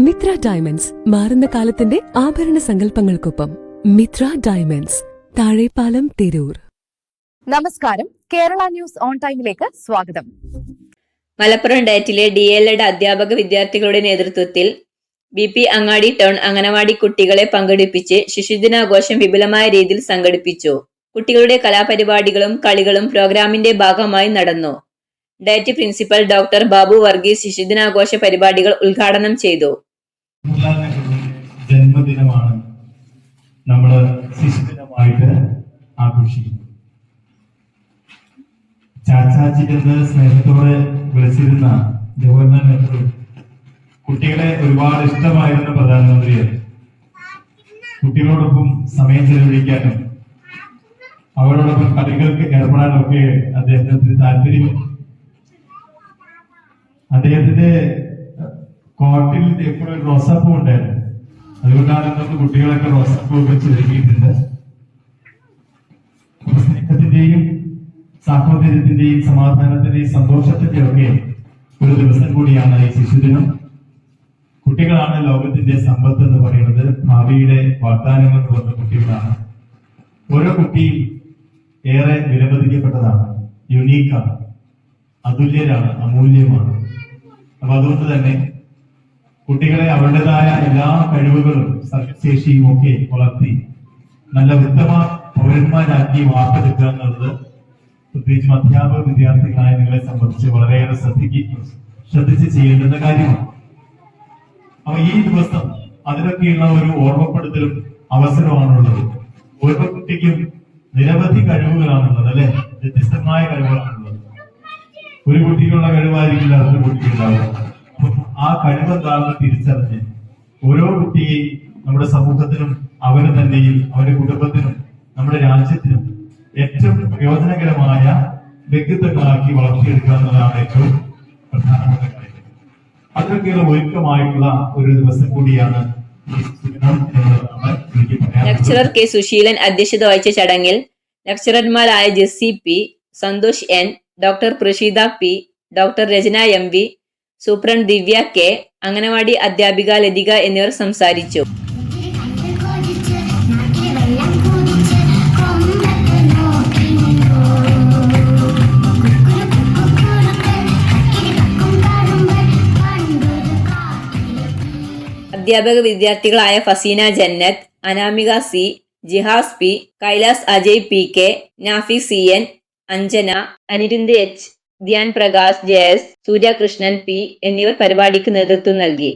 Mitra diamonds മാറുന്ന കാലത്തിന്റെ ആഭരണ സങ്കല്പങ്ങൾക്കൊപ്പം മിത്ര ഡയമണ്ട്സ് താഴെപ്പാലം തിരൂർ. നമസ്കാരം. കേരള ന്യൂസ് ഓൺ ടൈമിലേക്ക് സ്വാഗതം. മലപ്പുറം ഡയറ്റിലെ ഡി എൽ എഡ് അധ്യാപക വിദ്യാർത്ഥികളുടെ നേതൃത്വത്തിൽ B P Angadi town anganwadi കുട്ടികളെ പങ്കെടുപ്പിച്ച് ശിശുദിനാഘോഷം വിപുലമായ രീതിയിൽ സംഘടിപ്പിച്ചു. കുട്ടികളുടെ കലാപരിപാടികളും കളികളും പ്രോഗ്രാമിന്റെ ഭാഗമായി നടന്നു. DIET principal doctor Babu Varghese ശിശുദിനാഘോഷ പരിപാടികൾ ഉദ്ഘാടനം ചെയ്തു. ജന്മദിനമാണ് നമ്മൾ ശിശുദിനമായിട്ട് ആഘോഷിക്കുന്നത്. ചാച്ചാജി എന്ന് സ്നേഹത്തോടെ വിളിച്ചിരുന്ന ജവഹർലാൽ നെഹ്റു കുട്ടികളെ ഒരുപാട് ഇഷ്ടമായിരുന്ന പ്രധാനമന്ത്രിയാണ് കുട്ടികളോടൊപ്പം സമയം ചെലവഴിക്കാനും അവരോടൊപ്പം കളികൾക്ക് ഏർപ്പെടാനും ഒക്കെ അദ്ദേഹത്തിന് താല്പര്യമുണ്ട്. അദ്ദേഹത്തിന്റെ കോട്ടിൽ എപ്പോഴും ഒരു റോസാപ്പൂ ഉണ്ടായിരുന്നു. അതുകൊണ്ടാണ് ഇന്നത്തെ കുട്ടികളൊക്കെ റോസാപ്പൂ വെച്ച് ഒരുക്കിയിട്ടുണ്ട് സ്നേഹത്തിന്റെയും സാഹോദര്യത്തിന്റെയും സമാധാനത്തിന്റെയും സന്തോഷത്തിന്റെയും ഒക്കെ ഒരു ദിവസം കൂടിയാണ് ഈ ശിശുദിനം. കുട്ടികളാണ് ലോകത്തിന്റെ സമ്പത്ത് എന്ന് പറയുന്നത്. ഭാവിയുടെ വാഗ്ദാനങ്ങൾ തുറന്ന കുട്ടികളാണ്. ഓരോ കുട്ടിയും ഏറെ വിലമതിക്കപ്പെട്ടതാണ്. യുണീക്കാണ്. അതുല്യരാണ്. അമൂല്യമാണ്. അപ്പൊ അതുകൊണ്ട് തന്നെ കുട്ടികളെ അവരുടേതായ എല്ലാ കഴിവുകളും സർഗശേഷിയും ഒക്കെ വളർത്തി നല്ല ഉത്തമ പൗരന്മാരാക്കി വാർത്തെടുക്കുക എന്നുള്ളത് പ്രത്യേകിച്ചും അധ്യാപക വിദ്യാർത്ഥികളായ നിങ്ങളെ സംബന്ധിച്ച് വളരെയേറെ ശ്രദ്ധിക്കുക ശ്രദ്ധിച്ച് ചെയ്യേണ്ടുന്ന കാര്യമാണ്. അപ്പൊ ഈ ദിവസം അതിനൊക്കെയുള്ള ഒരു ഓർമ്മപ്പെടുത്തലും അവസരമാണുള്ളത്. ഓരോ കുട്ടിക്കും നിരവധി കഴിവുകളാണുള്ളത് അല്ലെ? വ്യത്യസ്തമായ കഴിവുകളാണുള്ളത്. ഒരു കുട്ടിക്കുള്ള കഴിവായിരിക്കില്ല അതൊരു കുട്ടിക്കുണ്ടാവുക. അപ്പൊ ആ കഴിവ് എന്താണെന്ന് തിരിച്ചറിഞ്ഞ് ഓരോ കുട്ടിയെയും നമ്മുടെ സമൂഹത്തിനും അവന് തന്നെയും അവന്റെ കുടുംബത്തിനും നമ്മുടെ രാജ്യത്തിനും ഏറ്റവും പ്രയോജനകരമായ വ്യക്തിത്വങ്ങളാക്കി വളർത്തിയെടുക്കുക എന്നതാണ് ഏറ്റവും പ്രധാനപ്പെട്ട കാര്യം. അതിനൊക്കെയുള്ള ഒരുക്കമായിട്ടുള്ള ഒരു ദിവസം കൂടിയാണ് ലെക്ചറർ കെ സുശീലൻ അധ്യക്ഷത വഹിച്ച ചടങ്ങിൽ ലെക്ചറർമാരായ Jessy P Santhosh N doctor Prasheetha P doctor Rachana M V superintendent Divya K anganwadi അധ്യാപിക ലതിക എന്നിവർ സംസാരിച്ചു. അധ്യാപക വിദ്യാർത്ഥികളായ Faseena Jannath Anamika C Jihas P Kailas Ajay P K Nafi C N Anjana Anirudh H Dhyan Prakash J S Suryakrishnan P എന്നിവർ പരിപാടിക്ക് നേതൃത്വം നൽകി.